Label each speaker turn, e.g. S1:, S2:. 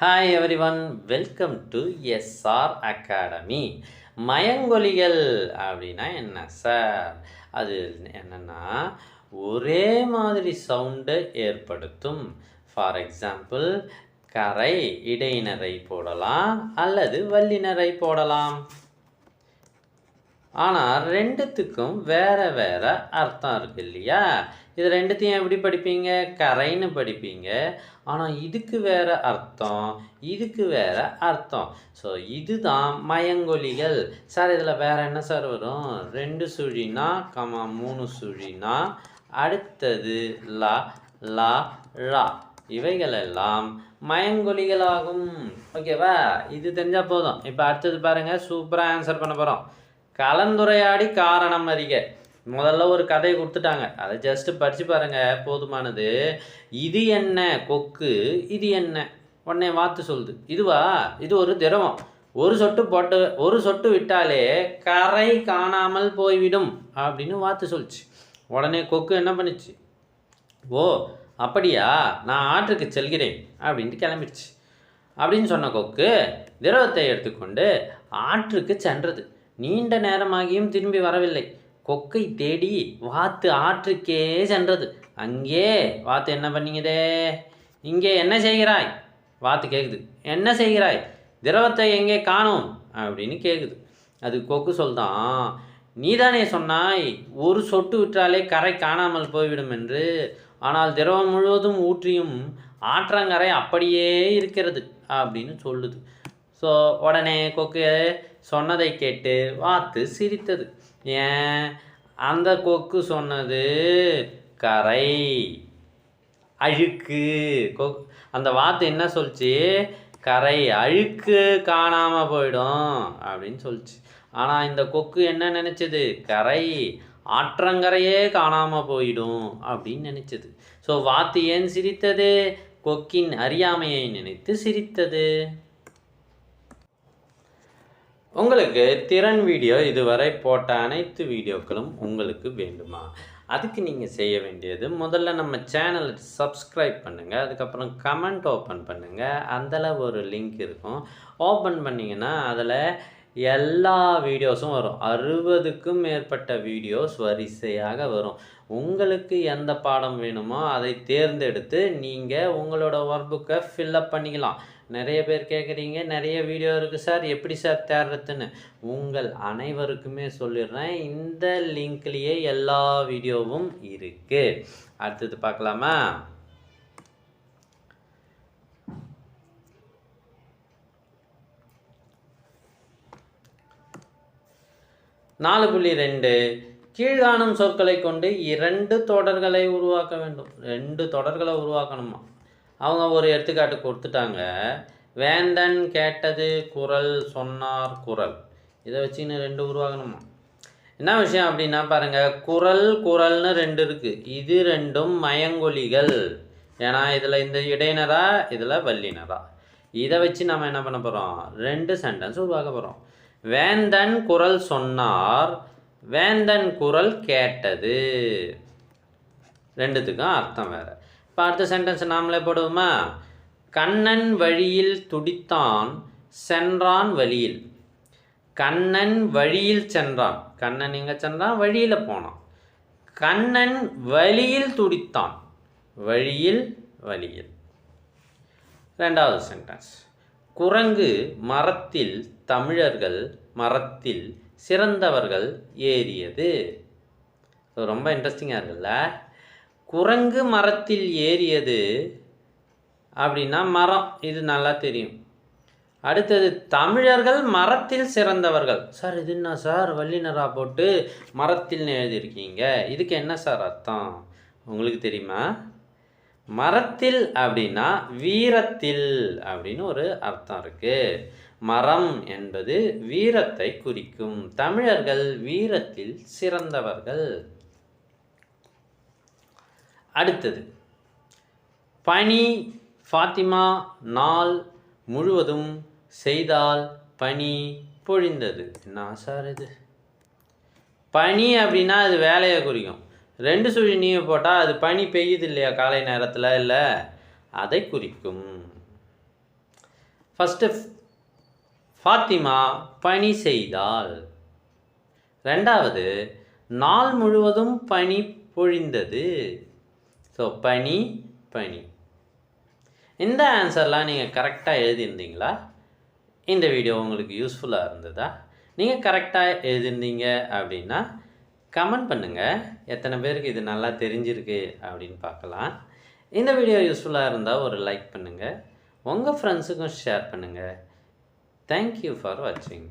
S1: Hi everyone welcome to S R academy மயங்கொலிகள் அப்படின்னா என்ன sir அது என்னன்னா ஒரே மாதிரி சவுண்டை ஏற்படுத்தும். ஃபார் எக்ஸாம்பிள் கரை இடையினரை போடலாம் அல்லது வல்லினரை போடலாம். ஆனால் ரெண்டுத்துக்கும் வேறு வேறு அர்த்தம் இருக்கு இல்லையா? இது ரெண்டுத்தையும் எப்படி படிப்பீங்க? கரைன்னு படிப்பீங்க. ஆனால் இதுக்கு வேறு அர்த்தம் இதுக்கு வேற அர்த்தம். ஸோ இதுதான் மயங்கொலிகள். சார் இதில் வேறு என்ன சார் வரும்? ரெண்டு சுழினா கமா மூணு சுழினா. அடுத்தது லா லா ழா இவைகளெல்லாம் மயங்கொலிகளாகும். ஓகேவா இது தெரிஞ்சால் போதும். இப்போ அடுத்தது பாருங்கள் சூப்பராக ஆன்சர் பண்ண போகிறோம் கலந்துரையாடி காரணம் அறிக. முதல்ல ஒரு கதையை கொடுத்துட்டாங்க. அதை ஜஸ்ட் படித்து பாருங்க போதுமானது. இது என்ன கொக்கு? இது என்ன? உடனே வாத்து சொல்லுது. இதுவா? இது ஒரு திரவம். ஒரு சொட்டு போட்டு ஒரு சொட்டு விட்டாலே கரை காணாமல் போய்விடும் அப்படின்னு வாத்து சொல்லுச்சு. உடனே கொக்கு என்ன பண்ணுச்சு? ஓ அப்படியா? நான் ஆற்றுக்கு செல்கிறேன் அப்படின்ட்டு கிளம்பிடுச்சு. அப்படின்னு சொன்ன கொக்கு திரவத்தை எடுத்துக்கொண்டு ஆற்றுக்கு சென்றது. நீண்ட நேரமாகியும் திரும்பி வரவில்லை. கொக்கை தேடி வாத்து ஆற்றுக்கே சென்றது. அங்கே வாத்து என்ன பண்ணீங்கதே இங்கே என்ன செய்கிறாய்? வாத்து கேட்குது என்ன செய்கிறாய்? திரவத்தை எங்கே காணோம்? அப்படின்னு கேட்குது அது கொக்கு சொல்தான் நீதானே சொன்னாய் ஒரு சொட்டு விட்டாலே கரை காணாமல் போய்விடும் என்று. ஆனால் திரவம் முழுவதும் ஊற்றியும் ஆற்றங்கரை அப்படியே இருக்கிறது அப்படின்னு சொல்லுது. ஸோ உடனே கொக்கு சொன்னதை கேட்டு வாத்து சிரித்தது. ஏன்? அந்த கொக்கு சொன்னது கரை அழுக்கு. கொ அந்த வாத்து என்ன சொல்லிச்சு கரை அழுக்கு காணாமல் போயிடும் அப்படின்னு சொல்லிச்சு ஆனால் இந்த கொக்கு என்ன நினச்சது? கரை ஆற்றங்கரையே காணாமல் போயிடும் அப்படின்னு நினச்சது. ஸோ வாத்து ஏன் சிரித்தது? கொக்கின் அறியாமையை நினைத்து சிரித்தது. உங்களுக்கு திறன் வீடியோ இதுவரை போட்ட அனைத்து வீடியோக்களும் உங்களுக்கு வேண்டுமா? அதுக்கு நீங்கள் செய்ய வேண்டியது முதல்ல நம்ம சேனலை சப்ஸ்கிரைப் பண்ணுங்கள் அதுக்கப்புறம் கமெண்ட் ஓப்பன் பண்ணுங்கள் அதில் ஒரு லிங்க் இருக்கும். ஓப்பன் பண்ணிங்கன்னா அதில் எல்லா வீடியோஸும் வரும். அறுபதுக்கும் மேற்பட்ட வீடியோஸ் வரிசையாக வரும். உங்களுக்கு எந்த பாடம் வேணுமோ அதை தேர்ந்தெடுத்து நீங்கள் உங்களோட ஒர்க் புக்கை ஃபில்லப் பண்ணிக்கலாம். நிறைய பேர் கேட்குறீங்க நிறைய வீடியோ இருக்குது சார். எப்படி சார் தேடுறதுன்னு? உங்கள் அனைவருக்குமே சொல்லிடுறேன். இந்த லிங்க்லேயே எல்லா வீடியோவும் இருக்குது அடுத்தது பார்க்கலாமா? நாலு புள்ளி ரெண்டு. கீழ்காணும் சொற்களை கொண்டு இரண்டு தொடர்களை உருவாக்க வேண்டும். ரெண்டு தொடர்களை உருவாக்கணுமா? அவங்க ஒரு எடுத்துக்காட்டு கொடுத்துட்டாங்க. வேந்தன் கேட்டது குரல் சொன்னார் குரல். இதை வச்சுன்னு ரெண்டு உருவாகணுமா என்ன விஷயம் அப்படின்னா பாருங்கள் குரல் குரல்னு ரெண்டு இருக்குது இது ரெண்டும் மயங்கொலிகள். ஏன்னா இதில் இந்த இடையினரா இதில் வல்லினரா. இதை வச்சு நம்ம என்ன பண்ண போகிறோம் ரெண்டு சென்டென்ஸ் உருவாக்க போகிறோம் வேந்தன் குரல் சொன்னார் வேந்தன் குரல் கேட்டது. ரெண்டுத்துக்கும் அர்த்தம் வேறு. இப்போ அடுத்த சென்டென்ஸ் நாமளே போடுவோமா? கண்ணன் வழியில் துடித்தான் சென்றான் வழியில். கண்ணன் வழியில் சென்றான். கண்ணன் எங்கே சென்றான்? வழியில் போனான். கண்ணன் வழியில் துடித்தான் வழியில் வழியில். ரெண்டாவது சென்டென்ஸ் குரங்கு மரத்தில் தமிழர்கள் மரத்தில் சிறந்தவர்கள் ஏறியது. ரொம்ப இன்ட்ரெஸ்டிங்காக இருக்குல்ல? குரங்கு மரத்தில் ஏறியது அப்படின்னா மரம். இது நல்லா தெரியும். அடுத்தது தமிழர்கள் மரத்தில் சிறந்தவர்கள். சார் இது என்ன சார்? வல்லினரா போட்டு மரத்தில் எழுதியிருக்கீங்க. இதுக்கு என்ன சார் அர்த்தம்? உங்களுக்கு தெரியுமா? மரத்தில் அப்படின்னா வீரத்தில் அப்படின்னு ஒரு அர்த்தம் இருக்குது மரம் என்பது வீரத்தை குறிக்கும். தமிழர்கள் வீரத்தில் சிறந்தவர்கள். அடுத்தது. பனி ஃபாத்திமா நாள் முழுவதும் செய்தால் பனி பொழிந்தது. என்ன சார் இது? பனி அப்படின்னா அது வேலையை குறிக்கும். ரெண்டு சுழி நீயை போட்டால் அது பனி பெய்யுது இல்லையா காலை நேரத்தில்? இல்லை. அதை குறிக்கும். ஃபஸ்ட்டு ஃபாத்திமா பணி செய்தால். ரெண்டாவது நாள் முழுவதும் பனி பொழிந்தது. ஸோ பனி பனி இந்த ஆன்சர்லாம் நீங்கள் கரெக்டாக எழுதியிருந்தீங்களா? இந்த வீடியோ உங்களுக்கு யூஸ்ஃபுல்லாக இருந்ததா? நீங்கள் கரெக்டாக எழுதியிருந்தீங்க அப்படின்னா கமெண்ட் பண்ணுங்கள் எத்தனை பேருக்கு இது நல்லா தெரிஞ்சிருக்கு அப்படின்னு பார்க்கலாம். இந்த வீடியோ யூஸ்ஃபுல்லாக இருந்தால் ஒரு லைக் பண்ணுங்கள் உங்கள் ஃப்ரெண்ட்ஸுக்கும் ஷேர் பண்ணுங்கள் தேங்க்யூ ஃபார் வாட்சிங்